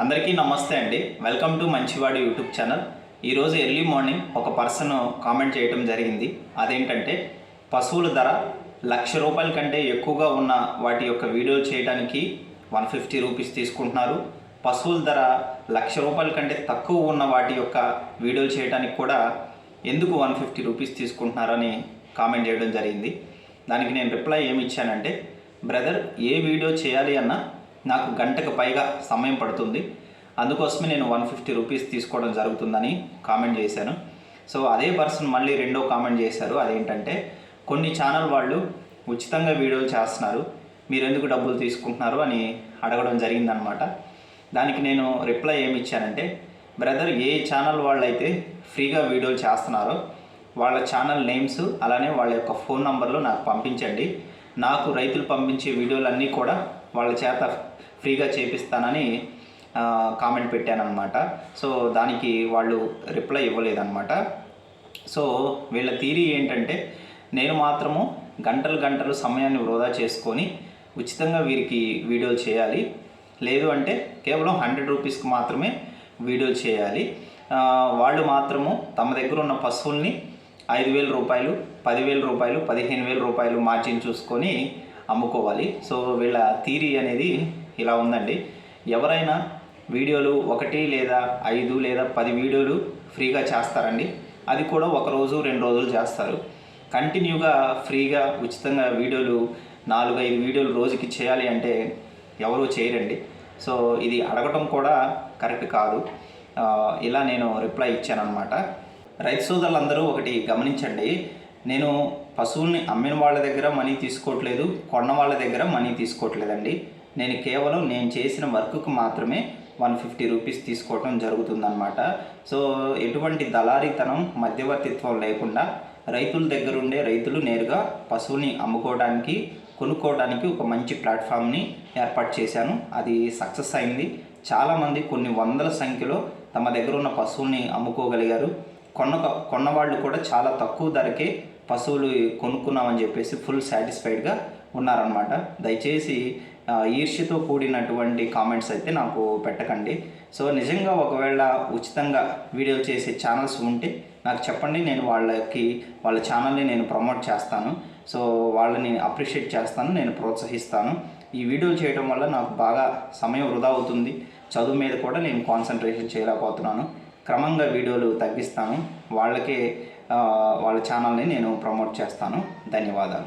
అందరికీ నమస్తే అండి. Welcome to Manchivadu YouTube channel. ఈరోజు ఎర్లీ మార్నింగ్ ఒక పర్సన్ కామెంట్ చేయడం జరిగింది. అదేంటంటే పశువుల ధర లక్ష రూపాయల కంటే ఎక్కువగా ఉన్న వాటి యొక్క వీడియోలు చేయడానికి వన్ ఫిఫ్టీ రూపీస్ తీసుకుంటున్నారు. పశువుల ధర లక్ష రూపాయల కంటే తక్కువ ఉన్న వాటి యొక్క వీడియోలు చేయడానికి కూడా ఎందుకు వన్ ఫిఫ్టీ రూపీస్ తీసుకుంటున్నారని కామెంట్ చేయడం జరిగింది. దానికి నేను రిప్లై ఏమి ఇచ్చానంటే బ్రదర్ ఏ వీడియో చేయాలి అన్నా నాకు గంటకు పైగా సమయం పడుతుంది. అందుకోసమే నేను వన్ ఫిఫ్టీ రూపీస్ తీసుకోవడం జరుగుతుందని కామెంట్ చేశాను. సో అదే పర్సన్ మళ్ళీ రెండో కామెంట్ చేశారు. అదేంటంటే కొన్ని ఛానల్ వాళ్ళు ఉచితంగా వీడియోలు చేస్తున్నారు. మీరు ఎందుకు డబ్బులు తీసుకుంటున్నారు అని అడగడం జరిగిందనమాట. దానికి నేను రిప్లై ఏమి ఇచ్చానంటే బ్రదర్ ఏ ఛానల్ వాళ్ళైతే ఫ్రీగా వీడియోలు చేస్తున్నారో వాళ్ళ ఛానల్ నేమ్స్ అలానే వాళ్ళ యొక్క ఫోన్ నంబర్లు నాకు పంపించండి. నాకు రైతులు పంపించే వీడియోలన్నీ కూడా వాళ్ళ చేత ఫ్రీగా చేపిస్తానని కామెంట్ పెట్టానమాట సో దానికి వాళ్ళు రిప్లై ఇవ్వలేదన్నమాట. సో వీళ్ళ థీరీ ఏంటంటే నేను మాత్రము గంటలు గంటలు సమయాన్ని వృధా చేసుకొని ఉచితంగా వీరికి వీడియోలు చేయాలి. లేదు అంటే కేవలం హండ్రెడ్ రూపీస్కి మాత్రమే వీడియోలు చేయాలి. వాళ్ళు మాత్రము తమ దగ్గర ఉన్న పశువుల్ని ఐదు వేల రూపాయలు పదివేల రూపాయలు పదిహేను వేల రూపాయలు మార్జిన్ చూసుకొని అమ్ముకోవాలి. సో వీళ్ళ థీరీ అనేది ఇలా ఉందండి. ఎవరైనా వీడియోలు ఒకటి లేదా ఐదు లేదా పది వీడియోలు ఫ్రీగా చేస్తారండి. అది కూడా ఒక రోజు రెండు రోజులు చేస్తారు. కంటిన్యూగా ఫ్రీగా ఉచితంగా వీడియోలు నాలుగు ఐదు వీడియోలు రోజుకి చేయాలి అంటే ఎవరూ చేయరండి. సో ఇది అడగటం కూడా కరెక్ట్ కాదు. ఇలా నేను రిప్లై ఇచ్చాను అనమాట రైతు సోదరులందరూ ఒకటి గమనించండి. నేను పశువుల్ని అమ్మిన వాళ్ళ దగ్గర మనీ తీసుకోవట్లేదు కొన్న వాళ్ళ దగ్గర మనీ తీసుకోవట్లేదండి. నేను కేవలం నేను చేసిన వర్క్కు మాత్రమే వన్ ఫిఫ్టీ రూపీస్ తీసుకోవటం జరుగుతుందన్నమాట. సో ఎటువంటి దళారీతనం మధ్యవర్తిత్వం లేకుండా రైతుల దగ్గర ఉండే రైతులు నేరుగా పశువుని అమ్ముకోవడానికి కొనుక్కోవడానికి ఒక మంచి ప్లాట్ఫామ్ని ఏర్పాటు చేశాను. అది సక్సెస్ అయింది. చాలామంది కొన్ని వందల సంఖ్యలో తమ దగ్గర ఉన్న పశువుల్ని అమ్ముకోగలిగారు. కొన్న కొన్నవాళ్ళు కూడా చాలా తక్కువ ధరకే పశువులు కొనుక్కున్నామని చెప్పేసి ఫుల్ సాటిస్ఫైడ్గా ఉన్నారనమాట దయచేసి ఈర్ష్యతో కూడినటువంటి కామెంట్స్ అయితే నాకు పెట్టకండి. సో నిజంగా ఒకవేళ ఉచితంగా వీడియోలు చేసే ఛానల్స్ ఉంటే నాకు చెప్పండి నేను వాళ్ళకి వాళ్ళ ఛానల్ని నేను ప్రమోట్ చేస్తాను. సో వాళ్ళని అప్రిషియేట్ చేస్తాను నేను ప్రోత్సహిస్తాను. ఈ వీడియోలు చేయడం వల్ల నాకు బాగా సమయం వృధా అవుతుంది. చదువు మీద కూడా నేను కాన్సన్ట్రేషన్ చేయలేకపోతున్నాను. క్రమంగా వీడియోలు తగ్గిస్తాను. వాళ్ళకే వాళ్ళ ఛానల్ని నేను ప్రమోట్ చేస్తాను. ధన్యవాదాలు.